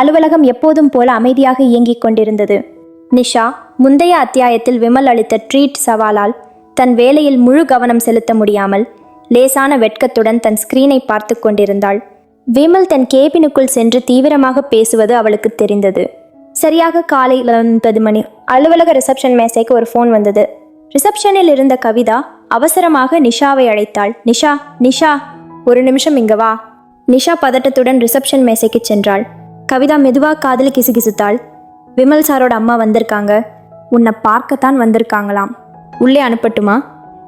அலுவலகம் எப்போதும் போல அமைதியாக இயங்கிக் கொண்டிருந்தது. நிஷா முந்தைய அத்தியாயத்தில் விமல் அளித்த ட்ரீட் சவாலால் தன் வேலையில் முழு கவனம் செலுத்த முடியாமல் லேசான வெட்கத்துடன் தன் ஸ்கிரீனை பார்த்து கொண்டிருந்தாள். விமல் தன் கேபினுக்குள் சென்று தீவிரமாக பேசுவது அவளுக்கு தெரிந்தது. சரியாக காலை ஒன்பது மணி அலுவலக ரிசப்ஷன் மேசைக்கு ஒரு ஃபோன் வந்தது. ரிசப்ஷனில் இருந்த கவிதா அவசரமாக நிஷாவை அழைத்தாள். நிஷா நிஷா ஒரு நிமிஷம் இங்க வா. நிஷா பதட்டத்துடன் ரிசப்ஷன் மேசைக்கு சென்றாள். கவிதா மெதுவாக காதில் கிசுகிசுத்தாள். விமல் சாரோட அம்மா வந்திருக்காங்க. உன்னை பார்க்கத்தான் வந்திருக்காங்களாம். உள்ளே அனுப்பட்டுமா?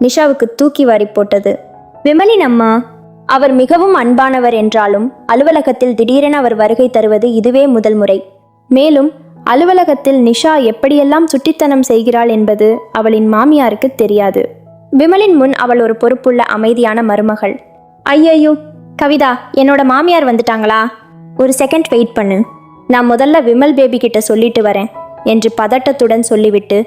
நிஷாவுக்கு தூக்கி வாரி போட்டது. விமலின் அம்மா அவர் மிகவும் அன்பானவர் என்றாலும் அலுவலகத்தில் திடீரென அவர் வருகை தருவது இதுவே முதல் முறை. மேலும் அலுவலகத்தில் நிஷா எப்படியெல்லாம் சுட்டித்தனம் செய்கிறாள் என்பது அவளின் மாமியாருக்கு தெரியாது. விமலின் முன் அவள் ஒரு பொறுப்புள்ள அமைதியான மருமகள். ஐயையோ கவிதா என்னோட மாமியார் வந்துட்டாங்களா? ஒரு செகண்ட் வெயிட் பண்ணு. நான் முதல்ல விமல் பேபி கிட்ட சொல்லிட்டு வரேன் என்று பதட்டத்துடன் சொல்லிவிட்டு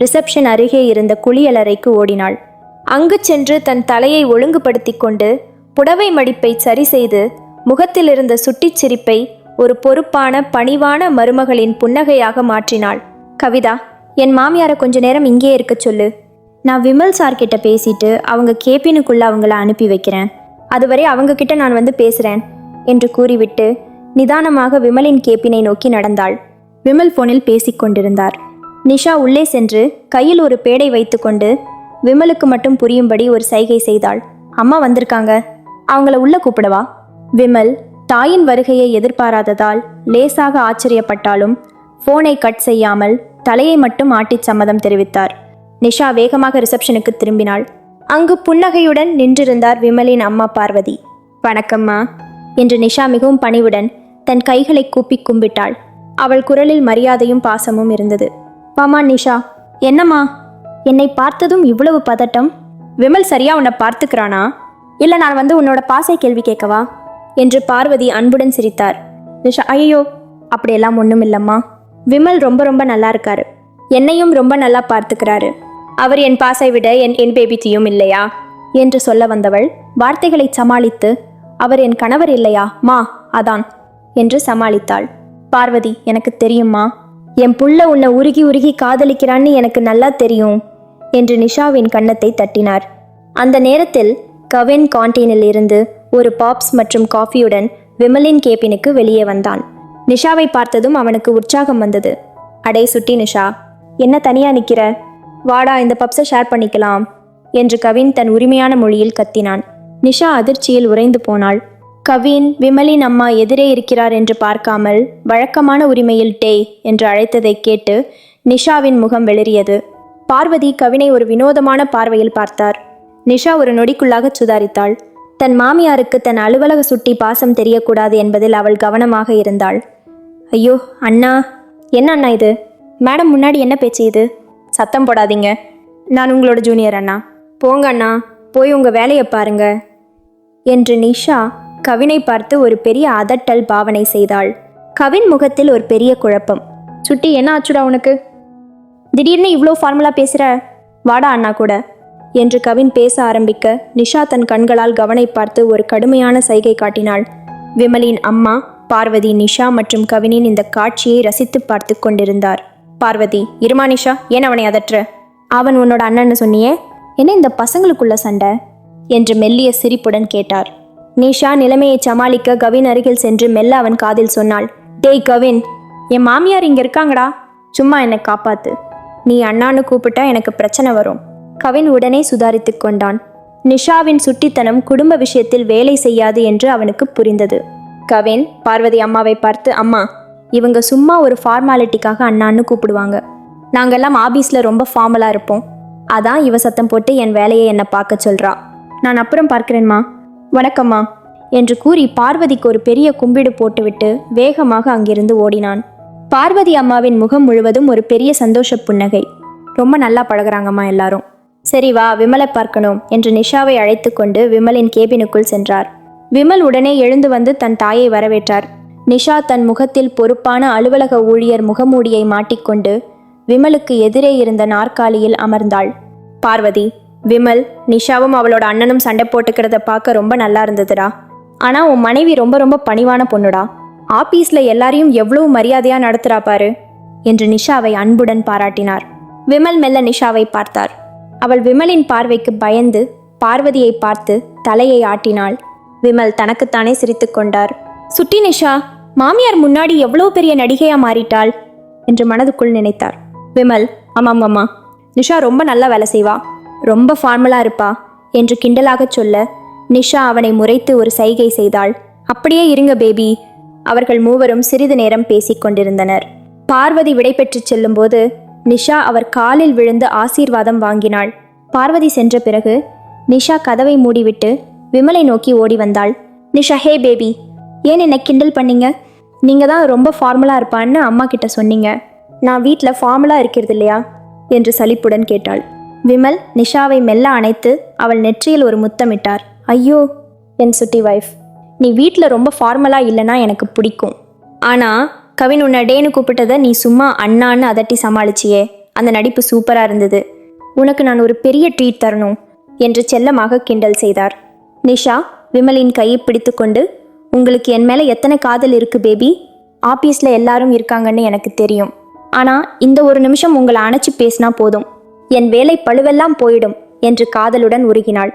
ரிசப்ஷன் அருகே இருந்த குளியலறைக்கு ஓடினாள். அங்கு சென்று தன் தலையை ஒழுங்குபடுத்தி கொண்டு புடவை மடிப்பை சரி செய்து முகத்தில் இருந்த சுட்டிச் சிரிப்பை ஒரு பொறுப்பான பணிவான மருமகளின் புன்னகையாக மாற்றினாள். கவிதா என் மாமியாரை கொஞ்ச நேரம் இங்கே இருக்க சொல்லு. நான் விமல் சார்கிட்ட பேசிட்டு அவங்க கேபினுக்குள்ள அவங்கள அனுப்பி வைக்கிறேன். அதுவரை அவங்க கிட்ட நான் வந்து பேசுறேன் என்று கூறிவிட்டு நிதானமாக விமலின் கேப்பினை நோக்கி நடந்தாள். விமல் போனில் பேசிக் கொண்டிருந்தார். நிஷா உள்ளே சென்று கையில் ஒரு பேடை வைத்துக்கொண்டு விமலுக்கு மட்டும் புரியும்படி ஒரு சைகை செய்தாள். அம்மா வந்திருக்காங்க. அவங்கள உள்ள கூப்பிடவா? விமல் தாயின் வருகையை எதிர்பாராததால் லேசாக ஆச்சரியப்பட்டாலும் போனை கட் செய்யாமல் தலையை மட்டும் ஆட்டிச் சம்மதம் தெரிவித்தார். நிஷா வேகமாக ரிசப்ஷனுக்கு திரும்பினாள். அங்கு புன்னகையுடன் நின்றிருந்தார் விமலின் அம்மா பார்வதி. வணக்கம்மா. என்று நிஷா மிகவும் பணிவுடன் தன் கைகளை கூப்பி கும்பிட்டாள். அவள் குரலில் மரியாதையும் பாசமும் இருந்தது. வாமா நிஷா என்னம்மா? என்னை பார்த்ததும் இவ்வளவு பதட்டம்? விமல் சரியா உன்னை பார்த்துக்கிறானா? இல்ல நான் வந்து உன்னோட பாசை கேள்வி கேட்கவா? என்று பார்வதி அன்புடன் சிரித்தார். நிஷா ஐயோ அப்படியெல்லாம் ஒன்றும் இல்லம்மா. விமல் ரொம்ப ரொம்ப நல்லா இருக்காரு. என்னையும் ரொம்ப நல்லா பார்த்துக்கிறாரு. அவர் என் பாசை விட என் என் பேபித்தியும் இல்லையா? என்று சொல்ல வந்தவள் வார்த்தைகளை சமாளித்து அவர் என் கணவர் இல்லையா? மா அதான். என்று சமாளித்தாள். பார்வதி எனக்கு தெரியுமா என் புள்ள உன்னை உருகி உருகி காதலிக்கிறான்னு எனக்கு நல்லா தெரியும் என்று நிஷாவின் கன்னத்தை தட்டினார். அந்த நேரத்தில் கவின் கான்டீனில் இருந்து ஒரு பாப்ஸ் மற்றும் காஃபியுடன் விமலின் கேபினுக்கு வெளியே வந்தான். நிஷாவை பார்த்ததும் அவனுக்கு உற்சாகம் வந்தது. அடே சுட்டி நிஷா என்ன தனியா நிக்கிற? வாடா இந்த பப்ஸை ஷேர் பண்ணிக்கலாம் என்று கவின் தன் உரிமையான மொழியில் கத்தினான். நிஷா அதிர்ச்சியில் உறைந்து போனாள். கவின் விமலின் அம்மா எதிரே இருக்கிறார் என்று பார்க்காமல் வழக்கமான உரிமையில் டே என்று அழைத்ததை கேட்டு நிஷாவின் முகம் வெளிறியது. பார்வதி கவினை ஒரு வினோதமான பார்வையில் பார்த்தார். நிஷா ஒரு நொடிக்குள்ளாக சுதாரித்தாள். தன் மாமியாருக்கு தன் அலுவலக சுட்டி பாசம் தெரியக்கூடாது என்பதில் அவள் கவனமாக இருந்தாள். ஐயோ அண்ணா. என்ன அண்ணா இது? மேடம் முன்னாடி என்ன பேச்சு இது? சத்தம் போடாதீங்க. நான் உங்களோட ஜூனியர் அண்ணா. போங்க அண்ணா. போய் உங்கள் வேலையை பாருங்க. என்று நிஷா கவினை பார்த்து ஒரு பெரிய அதட்டல் பாவனை செய்தாள். கவின் முகத்தில் ஒரு பெரிய குழப்பம். சுட்டி என்ன ஆச்சுடா உனக்கு? திடீர்னு இவ்வளோ ஃபார்முலா பேசுகிற வாடா அண்ணா கூட. என்று கவின் பேச ஆரம்பிக்க நிஷா தன் கண்களால் கவனை பார்த்து ஒரு கடுமையான சைகை காட்டினாள். விமலின் அம்மா பார்வதி நிஷா மற்றும் கவினின் இந்த காட்சியை ரசித்து பார்த்து கொண்டிருந்தார். பார்வதி இருமா நிஷா ஏன் அவனை அதற்ற? அவன் உன்னோட அண்ணன்னு சொன்னியே என்ன இந்த பசங்களுக்குள்ள சண்டை? என்று மெல்லிய சிரிப்புடன் கேட்டார். நிஷா நிலைமையை சமாளிக்க கவின் அருகில் சென்று மெல்ல அவன் காதில் சொன்னாள். டேய் கவின் என் மாமியார் இங்கே இருக்காங்கடா. சும்மா என்னை காப்பாத்து. நீ அண்ணான்னு கூப்பிட்டா எனக்கு பிரச்சனை வரும். கவின் உடனே சுதாரித்து கொண்டான். நிஷாவின் சுட்டித்தனம் குடும்ப விஷயத்தில் வேலை செய்யாது என்று அவனுக்கு புரிந்தது. கவின் பார்வதி அம்மாவை பார்த்து அம்மா இவங்க சும்மா ஒரு ஃபார்மாலிட்டிக்காக அண்ணான்னு கூப்பிடுவாங்க. நாங்கெல்லாம் ஆபீஸில் ரொம்ப ஃபார்மலாக இருப்போம். அதான் இவ சத்தம் போட்டு என் வேலையை என்னை பார்க்க சொல்கிறா நான் அப்புறம் பார்க்கிறேன்மா. வணக்கம்மா என்று கூறி பார்வதிக்கு ஒரு பெரிய கும்பிடு போட்டுவிட்டு வேகமாக அங்கிருந்து ஓடினான். பார்வதி அம்மாவின் முகம் முழுவதும் ஒரு பெரிய சந்தோஷ புன்னகை. ரொம்ப நல்லா பழகுறாங்கம்மா எல்லாரும். சரி வா விமலை பார்க்கணும் என்று நிஷாவை அழைத்து கொண்டு விமலின் கேபினுக்குள் சென்றார். விமல் உடனே எழுந்து வந்து தன் தாயை வரவேற்றார். நிஷா தன் முகத்தில் பொறுப்பான அலுவலக ஊழியர் முகமூடியை மாட்டிக்கொண்டு விமலுக்கு எதிரே இருந்த நாற்காலியில் அமர்ந்தாள். பார்வதி விமல் நிஷாவும் அவளோட அண்ணனும் சண்டை போட்டுக்கிறத பார்க்க ரொம்ப நல்லா இருந்ததுடா. ஆனால் உன் மனைவி ரொம்ப ரொம்ப பணிவான பொண்ணுடா. ஆபீஸ்ல எல்லாரையும் எவ்வளவு மரியாதையா நடத்துறா பாரு என்று நிஷாவை அன்புடன் பாராட்டினார். விமல் மெல்ல நிஷாவை பார்த்தார். அவள் விமலின் பார்வைக்கு பயந்து பார்வதியை பார்த்து தலையை ஆட்டினாள். விமல் தனக்குத்தானே சிரித்து கொண்டார். சுட்டி நிஷா மாமியார் முன்னாடி எவ்வளோ பெரிய நடிகையா மாறிட்டாள்? என்று மனதுக்குள் நினைத்தார். விமல் ஆமாம் அம்மா நிஷா ரொம்ப நல்லா வேலை செய்வா. ரொம்ப ஃபார்மலாக இருப்பா என்று கிண்டலாகச் சொல்ல நிஷா அவனை முறைத்து ஒரு சைகை செய்தாள். அப்படியே இருங்க பேபி. அவர்கள் மூவரும் சிறிது நேரம் பேசிக் கொண்டிருந்தனர். பார்வதி விடைபெற்றுச் செல்லும்போது நிஷா அவர் காலில் விழுந்து ஆசீர்வாதம் வாங்கினாள். பார்வதி சென்ற பிறகு நிஷா கதவை மூடிவிட்டு விமலை நோக்கி ஓடி வந்தாள். Nisha hey baby. ஏன் என்னை கிண்டல் பண்ணீங்க? நீங்க தான் ரொம்ப ஃபார்மலாக இருப்பான்னு அம்மா கிட்ட சொன்னீங்க. நான் வீட்டில் ஃபார்மலாக இருக்கிறது இல்லையா? என்று சலிப்புடன் கேட்டாள். விமல் நிஷாவை மெல்ல அணைத்து அவள் நெற்றியில் ஒரு முத்தமிட்டார். ஐயோ என் சுட்டி வைஃப் நீ வீட்டில் ரொம்ப ஃபார்மலாக இல்லைன்னா எனக்கு பிடிக்கும். ஆனால் கவின் உன்னை டேன்னு கூப்பிட்டதை நீ சும்மா அண்ணான்னு அதட்டி சமாளிச்சியே. அந்த நடிப்பு சூப்பராக இருந்தது. உனக்கு நான் ஒரு பெரிய ட்ரீட் தரணும் என்று செல்லமாக கிண்டல் செய்தார். நிஷா விமலின் கையை பிடித்துக்கொண்டு உங்களுக்கு என் மேலே எத்தனை காதல் இருக்குது பேபி? ஆபீஸில் எல்லாரும் இருக்காங்கன்னு எனக்கு தெரியும். ஆனால் இந்த ஒரு நிமிஷம் உங்களை அணைச்சி பேசினா போதும். என் வேலை பழுவெல்லாம் போயிடும் என்று காதலுடன் உருகினாள்.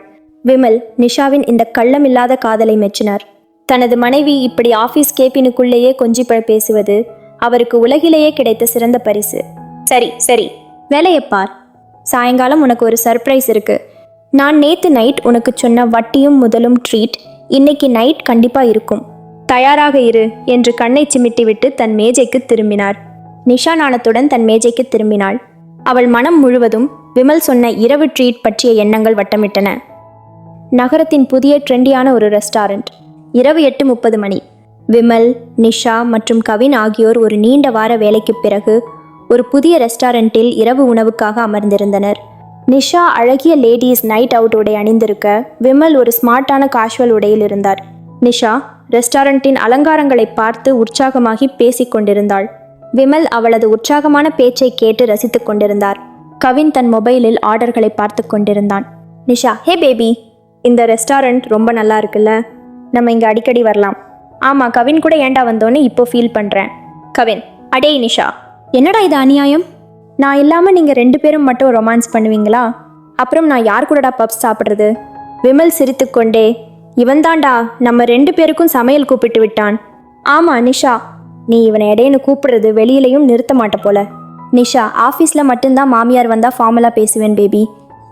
விமல் நிஷாவின் இந்த கள்ளமில்லாத காதலை மெச்சினார். தனது மனைவி இப்படி ஆபீஸ் கேபினுக்குள்ளேயே கொஞ்சிப்பழ பேசுவது அவருக்கு உலகிலேயே கிடைத்த சிறந்த பரிசு. சரி சரி வேலையை பார். சாயங்காலம் உனக்கு ஒரு சர்ப்ரைஸ் இருக்கு. நான் நேத்து நைட் உனக்கு சொன்ன வட்டியும் முதலும் ட்ரீட் இன்னைக்கு நைட் கண்டிப்பா இருக்கும். தயாராக இரு என்று கண்ணை சிமிட்டிவிட்டு தன் மேஜைக்கு திரும்பினார். நிஷா நாணத்துடன் தன் மேஜைக்கு திரும்பினாள். அவள் மனம் முழுவதும் விமல் சொன்ன இரவு ட்ரீட் பற்றிய எண்ணங்கள் வட்டமிட்டன. நகரத்தின் புதிய ட்ரெண்டியான ஒரு ரெஸ்டாரண்ட் இரவு எட்டு முப்பது மணி. விமல் நிஷா மற்றும் கவின் ஆகியோர் ஒரு நீண்ட வார வேலைக்குப் பிறகு ஒரு புதிய ரெஸ்டாரண்ட்டில் இரவு உணவுக்காக அமர்ந்திருந்தனர். நிஷா அழகிய லேடீஸ் நைட் அவுட் உடை அணிந்திருக்க விமல் ஒரு ஸ்மார்ட்டான காஷுவல் உடையில் இருந்தார். நிஷா ரெஸ்டாரண்ட்டின் அலங்காரங்களை பார்த்து உற்சாகமாகி பேசிக் கொண்டிருந்தாள். விமல் அவளது உற்சாகமான பேச்சை கேட்டு ரசித்துக் கொண்டிருந்தார். கவின் தன் மொபைலில் ஆர்டர்களை பார்த்து கொண்டிருந்தான். நிஷா ஹே பேபி இந்த ரெஸ்டாரண்ட் ரொம்ப நல்லா இருக்குல்ல? நம்ம இங்கே அடிக்கடி வரலாம். ஆமாம் கவின் கூட ஏன்டா வந்தோன்னு இப்போ ஃபீல் பண்ணுறேன் கவின் அடே நிஷா என்னடா இது அநியாயம்? நான் இல்லாமல் நீங்கள் ரெண்டு பேரும் மட்டும் ரொமான்ஸ் பண்ணுவீங்களா? அப்புறம் நான் யார் கூடடா பப்ஸ் சாப்பிட்றது? விமல் சிரித்துக்கொண்டே இவன்தாண்டா நம்ம ரெண்டு பேருக்கும் சமையல் கூப்பிட்டு விட்டான். ஆமாம் நிஷா நீ இவனை இடையன்னு கூப்பிடுறது வெளியிலையும் நிறுத்த மாட்ட போல. நிஷா ஆஃபீஸில் மட்டும்தான் மாமியார் வந்தால் ஃபார்மலாக பேசுவேன் பேபி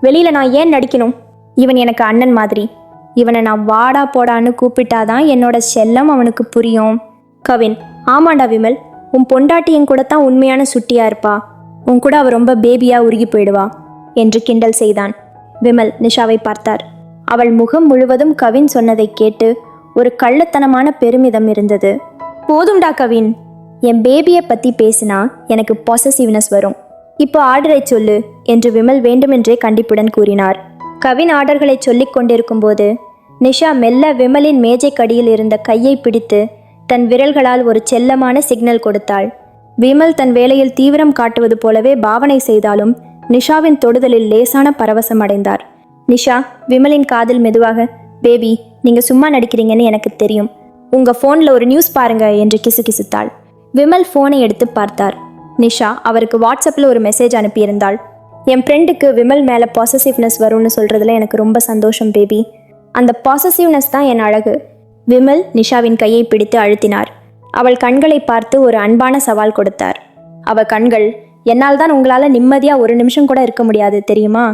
வெளியில் நான் ஏன் நடிக்கணும்? இவன் எனக்கு அண்ணன் மாதிரி. இவனை நான் வாடா போடான்னு கூப்பிட்டாதான் என்னோட செல்லம் அவனுக்கு புரியும். கவின் ஆமாண்டா விமல். உன் பொண்டாட்டி என் கூட தான் உண்மையான சுட்டியா இருப்பா. உன் கூட அவ ரொம்ப பேபியா உருகி போயிடுவா என்று கிண்டல் செய்தான். விமல் நிஷாவை பார்த்தார். அவள் முகம் முழுவதும் கவின் சொன்னதை கேட்டு ஒரு கள்ளத்தனமான பெருமிதம் இருந்தது. போதும்டா கவின். என் பேபியை பற்றி பேசினா எனக்கு பாசசிவ்னஸ் வரும். இப்போ ஆர்டரை சொல்லு என்று விமல் வேண்டுமென்றே கண்டிப்புடன் கூறினார். கவின் ஆர்டர்களை சொல்லிக் கொண்டிருக்கும்போது நிஷா மெல்ல விமலின் மேஜைக்கடியில் இருந்த கையை பிடித்து தன் விரல்களால் ஒரு செல்லமான சிக்னல் கொடுத்தாள். விமல் தன் வேலையில் தீவிரம் காட்டுவது போலவே பாவனை செய்தாலும் நிஷாவின் தொடுதலில் லேசான பரவசம் அடைந்தார். நிஷா விமலின் காதில் மெதுவாக பேபி நீங்கள் சும்மா நடிக்கிறீங்கன்னு எனக்கு தெரியும். உங்க ஃபோனில் ஒரு நியூஸ் பாருங்க என்று கிசுகிசுத்தாள். விமல் ஃபோனை எடுத்து பார்த்தார். நிஷா அவருக்கு வாட்ஸ்அப்பில் ஒரு மெசேஜ் அனுப்பியிருந்தாள். என் ஃப்ரெண்டுக்கு விமல் மேலே பாசசிவ்னஸ் வரும்னு சொல்கிறதுல எனக்கு ரொம்ப சந்தோஷம் பேபி அந்த பாசசிவ்னஸ் தான் என் அழகு. விமல் நிஷாவின் கையை பிடித்து அழுத்தினார். அவள் கண்களை பார்த்து ஒரு அன்பான சவால் கொடுத்தார். அவ கண்கள் என்னால் தான் உங்களால் நிம்மதியாக ஒரு நிமிஷம் கூட இருக்க முடியாது தெரியுமா?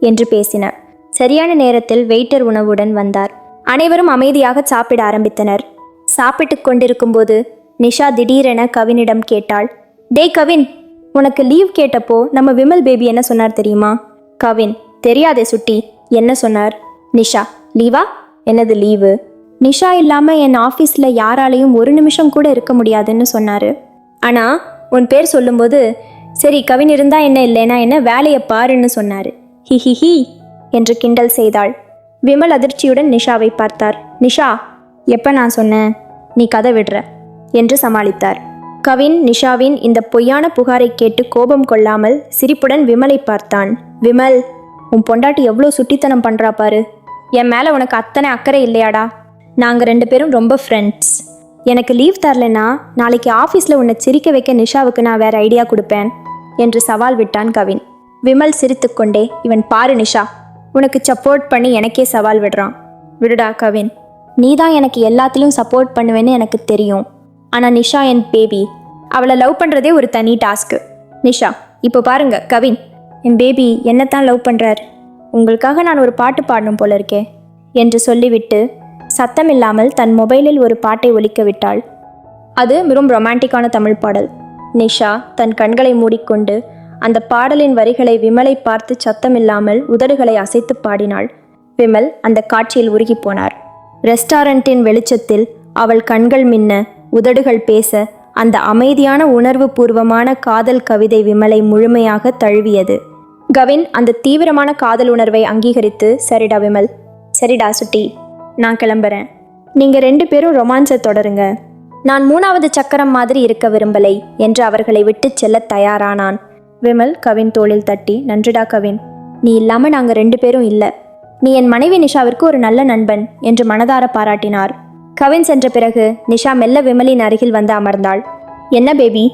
என்று பேசின. சரியான நேரத்தில் வெயிட்டர் உணவுடன் வந்தார். அனைவரும் அமைதியாக சாப்பிட ஆரம்பித்தனர். சாப்பிட்டுக் கொண்டிருக்கும்போது நிஷா திடீரென கவினிடம் கேட்டாள் டே கவின் உனக்கு லீவ் கேட்டப்போ நம்ம விமல் பேபி என்ன சொன்னார் தெரியுமா? கவின் தெரியாதே சுட்டி என்ன சொன்னார்? நிஷா லீவா? என்னது லீவு? நிஷா இல்லாமல் என் ஆஃபீஸில் யாராலையும் ஒரு நிமிஷம் கூட இருக்க முடியாதுன்னு சொன்னார். ஆனால் உன் பேர் சொல்லும்போது சரி கவின் இருந்தா என்ன இல்லைனா என்ன வேலையை பாருன்னு சொன்னார். ஹி ஹி ஹி என்று கிண்டல் செய்தாள். விமல் அதிர்ச்சியுடன் நிஷாவை பார்த்தார். நிஷா எப்போ நான் சொன்னேன் நீ கதை விடுற? என்று சமாளித்தார். கவின் நிஷாவின் இந்த பொய்யான புகாரை கேட்டு கோபம் கொள்ளாமல் சிரிப்புடன் விமலை பார்த்தான். விமல் உன் பொண்டாட்டி எவ்வளோ சுட்டித்தனம் பண்ணுறா பாரு. என் மேலே உனக்கு அத்தனை அக்கறை இல்லையாடா. நாங்கள் ரெண்டு பேரும் ரொம்ப ஃப்ரெண்ட்ஸ் எனக்கு லீவ் தரலைன்னா நாளைக்கு ஆஃபீஸில் உன்னை சிரிக்க வைக்க நிஷாவுக்கு நான் வேற ஐடியா கொடுப்பேன் என்று சவால் விட்டான் கவின். விமல் சிரித்துக்கொண்டே இவன் பாரு நிஷா உனக்கு சப்போர்ட் பண்ணி எனக்கே சவால் விடுறான். விடுடா கவின். நீ தான் எனக்கு எல்லாத்துலேயும் சப்போர்ட் பண்ணுவேன்னு எனக்கு தெரியும். ஆனால் நிஷா என் பேபி அவளை லவ் பண்ணுறதே ஒரு தனி டாஸ்க்கு நிஷா இப்போ பாருங்க கவின். என் பேபி என்னத்தான் லவ் பண்ணுறார் உங்களுக்காக நான் ஒரு பாட்டு பாடணும் போல இருக்கே. என்று சொல்லிவிட்டு சத்தமில்லாமல் தன் மொபைலில் ஒரு பாட்டை ஒலிக்க விட்டாள். அது மிகவும் ரொமான்டிக்கான தமிழ் பாடல். நிஷா தன் கண்களை மூடிக்கொண்டு அந்த பாடலின் வரிகளை விமலை பார்த்து சத்தமில்லாமல் உதடுகளை அசைத்து பாடினாள். விமல் அந்த காட்சியில் உருகி போனார். ரெஸ்டாரண்டின் வெளிச்சத்தில் அவள் கண்கள் மின்ன உதடுகள் பேச அந்த அமைதியான உணர்வு பூர்வமான காதல் கவிதை விமலை முழுமையாக தழுவியது. கவின் அந்த தீவிரமான காதல் உணர்வை அங்கீகரித்து சரிடா விமல் சரிடா சுட்டி நான் கிளம்புறேன். நீங்க ரெண்டு பேரும் ரொமான்ஸை தொடருங்க. நான் மூணாவது சக்கரம் மாதிரி இருக்க விரும்பலை என்று அவர்களை விட்டு செல்ல தயாரானான். விமல் கவின் தோளில் தட்டி நன்றிடா கவின் நீ இல்லாம நாங்க ரெண்டு பேரும் இல்லை. நீ என் மனைவி நிஷாவிற்கு ஒரு நல்ல நண்பன் என்று மனதார பாராட்டினார். கவின் சென்ற பிறகு நிஷா மெல்ல விமலின் அருகில் வந்து அமர்ந்தாள். என்ன பேபி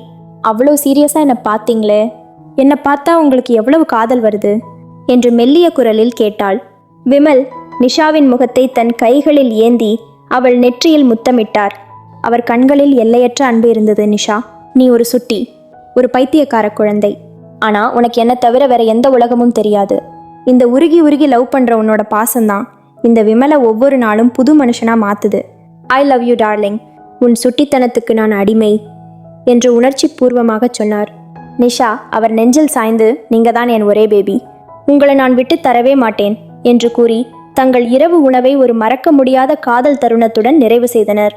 அவ்வளோ சீரியஸாக என்னை பார்த்தீங்களே? என்னை பார்த்தா உங்களுக்கு எவ்வளவு காதல் வருது? என்று மெல்லிய குரலில் கேட்டாள். விமல் நிஷாவின் முகத்தை தன் கைகளில் ஏந்தி அவள் நெற்றியில் முத்தமிட்டார். அவர் கண்களில் எல்லையற்ற அன்பு இருந்தது நிஷா. நீ ஒரு சுட்டி ஒரு பைத்தியக்கார குழந்தை. ஆனால் உனக்கு என்ன தவிர வேற எந்த உலகமும் தெரியாது. இந்த உருகி உருகி லவ் பண்ணுற உன்னோட பாசம்தான். இந்த விமலை ஒவ்வொரு நாளும் புது மனுஷனா மாத்துது. ஐ லவ் யூ டார்லிங் உன் சுட்டித்தனத்துக்கு நான் அடிமை என்று உணர்ச்சி பூர்வமாக சொன்னார். நிஷா அவர் நெஞ்சில் சாய்ந்து நீங்க தான் என் ஒரே பேபி உங்களை நான் விட்டு தரவே மாட்டேன் என்று கூறி தங்கள் இரவு உணவை ஒரு மறக்க முடியாத காதல் தருணத்துடன் நிறைவு செய்தனர்.